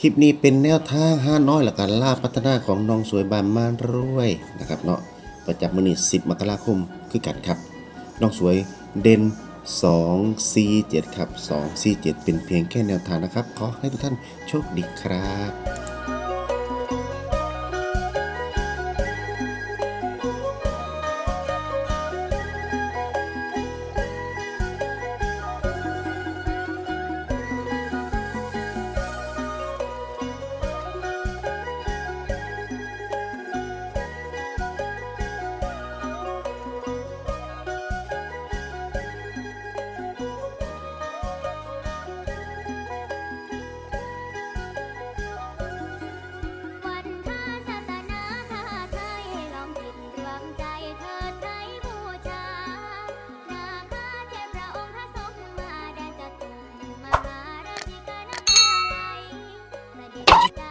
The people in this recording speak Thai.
คลิปนี้เป็นแนวทางห้าน้อยหลักการล่าพัฒนาของน้องสวยบานมานรวยนะครับเนาะประจำมือนี้10 มกราคมคือกันครับ น้องสวยเด่น2 4 7 ครับ 2 4 7 เป็นเพียงแค่แนวทางนะครับ ขอให้ทุกท่านโชคดีครับ